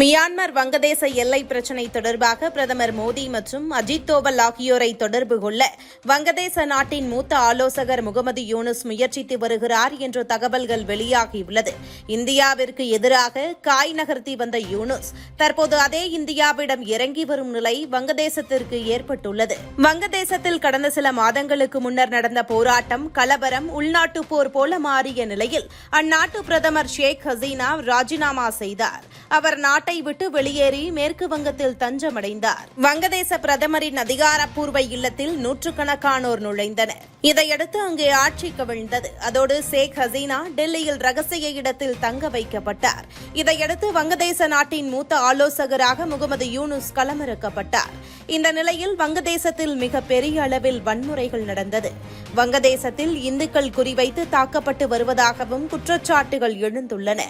Myanmar வங்கதேச எல்லை பிரச்சினை தொடர்பாக பிரதமர் மோடி மற்றும் அஜித் தோவல் ஆகியோரை தொடர்பு கொள்ள வங்கதேச நாட்டின் மூத்த ஆலோசகர் முகமது யூனுஸ் முயற்சித்து வருகிறார் என்ற தகவல்கள் வெளியாகியுள்ளது. இந்தியாவிற்கு எதிராக காய் நகர்த்தி வந்த யூனுஸ் தற்போது அதே இந்தியாவிடம் இறங்கி வரும் நிலை வங்கதேசத்திற்கு ஏற்பட்டுள்ளது. வங்கதேசத்தில் கடந்த சில மாதங்களுக்கு முன்னர் நடந்த போராட்டம் கலவரம் உள்நாட்டு போர் போல மாறிய நிலையில் அந்நாட்டு பிரதமர் ஷேக் ஹசீனா ராஜினாமா செய்தார். அவர் நாட்டை விட்டு வெளியேறி மேற்கு வங்கத்தில் தஞ்சமடைந்தார். வங்கதேச பிரதமரின் அதிகாரப்பூர்வ இல்லத்தில் நூற்றுக்கணக்கானோர் நுழைந்தனர். இதையடுத்து அங்கே ஆட்சி கவிழ்ந்தது அதோடு ஷேக் ஹசீனா டெல்லியில் ரகசிய இடத்தில் தங்க வைக்கப்பட்டார். இதையடுத்து வங்கதேச நாட்டின் மூத்த ஆலோசகராக முகமது யூனுஸ் களமிறக்கப்பட்டார். இந்த நிலையில் வங்கதேசத்தில் மிக பெரிய அளவில் வன்முறைகள் நடந்தது. வங்கதேசத்தில் இந்துக்கள் குறிவைத்து தாக்கப்பட்டு வருவதாகவும் குற்றச்சாட்டுகள் எழுந்துள்ளன.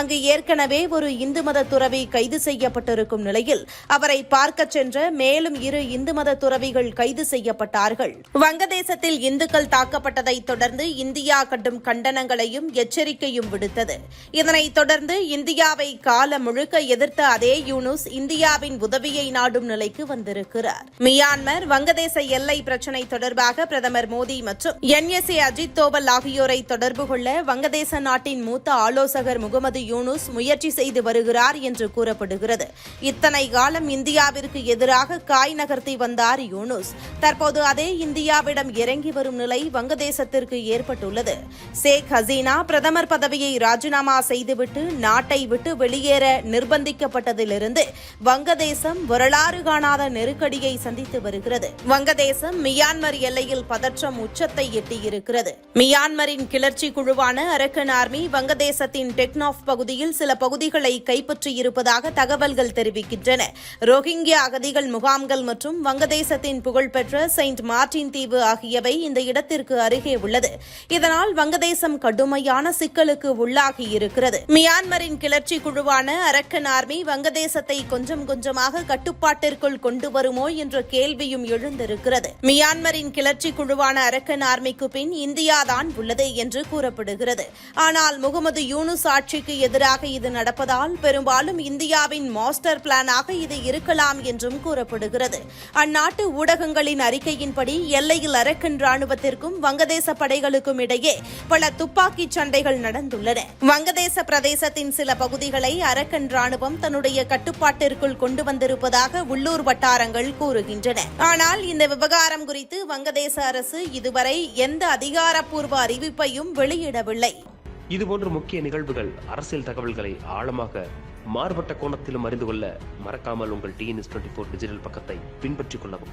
அங்கு ஏற்கனவே ஒரு இந்து மத துறவி கைது செய்யப்பட்டிருக்கும் நிலையில் அவரை பார்க்கச் சென்ற மேலும் இரு இந்து மத துறவிகள் கைது செய்யப்பட்டார்கள். வங்கதேசத்தில் இந்து இந்துக்கள் தாக்கப்பட்டதை தொடர்ந்து இந்தியா கடும் கண்டனங்களையும் எச்சரிக்கையும் விடுத்தது. இதனைத் தொடர்ந்து இந்தியாவை காலம் முழுக்க எதிர்த்த அதே யூனுஸ் இந்தியாவின் உதவியை நாடும் நிலைக்கு வந்திருக்கிறார். மியான்மர் வங்கதேச எல்லை பிரச்சினை தொடர்பாக பிரதமர் மோடி மற்றும் என்எஸ்ஏ அஜித் தோவல் ஆகியோரை தொடர்பு கொள்ள வங்கதேச நாட்டின் மூத்த ஆலோசகர் முகமது யூனுஸ் முயற்சி செய்து வருகிறார் என்று கூறப்படுகிறது. இத்தனை காலம் இந்தியாவிற்கு எதிராக காய் நகர்த்தி வந்தார் யூனுஸ். தற்போது அதே இந்தியாவிடம் இறங்கி வரும் நிலை வங்கதேசத்திற்கு ஏற்பட்டுள்ளது. ஷேக் ஹசீனா பிரதமர் பதவியை ராஜினாமா செய்துவிட்டு நாட்டை விட்டு வெளியேற நிர்பந்திக்கப்பட்டதிலிருந்து வங்கதேசம் வரலாறு காணாத நெருக்கடியை சந்தித்து வருகிறது. வங்கதேசம் மியான்மர் எல்லையில் பதற்றம் உச்சத்தை எட்டியிருக்கிறது. மியான்மரின் கிளர்ச்சி குழுவான அரக்கன் ஆர்மி வங்கதேசத்தின் டெக்னாஃப் பகுதியில் சில பகுதிகளை கைப்பற்றியிருப்பதாக தகவல்கள் தெரிவிக்கின்றன. ரோஹிங்கியா அகதிகள் முகாம்கள் மற்றும் வங்கதேசத்தின் புகழ்பெற்ற செயின்ட் மார்டின் தீவு ஆகியவை இந்த இடத்திற்கு அருகே உள்ளது. இதனால் வங்கதேசம் கடுமையான சிக்கலுக்கு உள்ளாகி இருக்கிறது. மியான்மரின் கிளர்ச்சி குழுவான அரக்கன் ஆர்மி வங்கதேசத்தை கொஞ்சம் கொஞ்சமாக கட்டுப்பாட்டிற்குள் கொண்டு வருமோ என்ற கேள்வியும் எழுந்திருக்கிறது. மியான்மரின் கிளர்ச்சி குழுவான அரக்கன் ஆர்மிக்கு பின் இந்தியாதான் உள்ளது என்று கூறப்படுகிறது. ஆனால் முகமது யூனுஸ் ஆட்சிக்கு எதிராக இது நடப்பதால் பெரும்பாலும் இந்தியாவின் மாஸ்டர் பிளானாக இது இருக்கலாம் என்றும் கூறப்படுகிறது. அந்நாட்டு ஊடகங்களின் அறிக்கையின்படி எல்லையில் அரக்கன் ராணுவத்திற்கும் வங்கதேச படைகளுக்கும் இடையே பல துப்பாக்கிச் சண்டைகள் நடந்துள்ளன. வங்கதேச பிரதேசத்தின் சில பகுதிகளை அரக்கன் ராணுவம் தன்னுடைய கட்டுப்பாட்டிற்குள் கொண்டு வந்திருப்பதாக உள்ளூர் வட்டாரங்கள் கூறுகின்றன. ஆனால் இந்த விவகாரம் குறித்து வங்கதேச அரசு இதுவரை எந்த அதிகாரப்பூர்வ அறிவிப்பையும் வெளியிடவில்லை. இதுபோன்ற முக்கிய நிகழ்வுகள் அரசியல் தகவல்களை ஆழமாக மாறுபட்ட கோணத்திலும் அறிந்து கொள்ள மறக்காமல் உங்கள் டிஎன்எஸ் டுவெண்ட்டி ஃபோர் டிஜிட்டல் பக்கத்தை பின்பற்றிக் கொள்ளவும்.